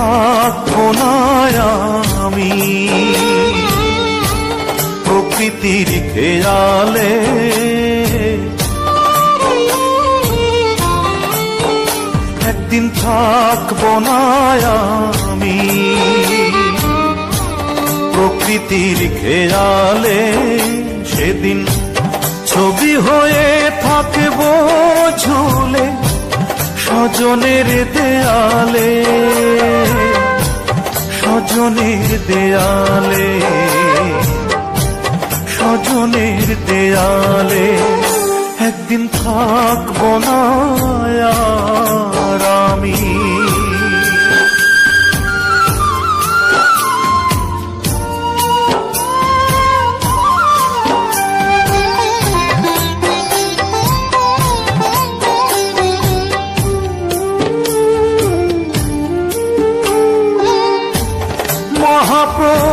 থাকব না আমি। প্রকৃতির খেয়ালে একদিন থাকব না আমি। প্রকৃতির খেয়ালে সেদিন ছবি হয়ে থাকব ঝুলে স্বজনের দেয়ালে স্বজনের দেয়ালে স্বজনের দেয়ালে একদিন থাকব না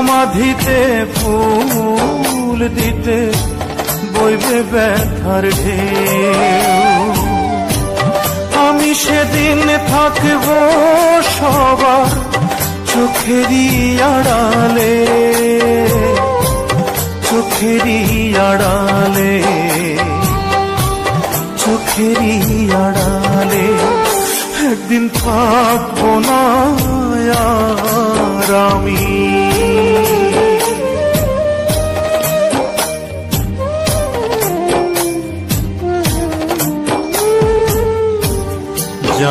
সমাধিতে ফুল দিতে বইবে ব্যথার ঢেউ। আমি সেদিন থাকব সবার চোখেরই আড়ালে চোখেরই আড়ালে চোখেরই আড়ালে। একদিন থাকব না আমি।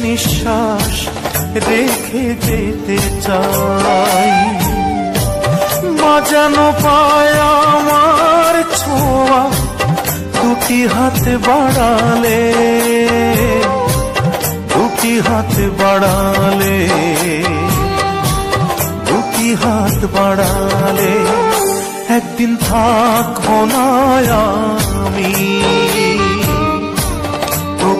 নিঃশ্বাস রেখে যেতে চাই। যেন পায় আমার ছোঁয়া, দুটি হাত বাড়ালে, দুটি হাত বাড়ালে, দুটি হাত বাড়ালে, একদিন থাকব না আমি।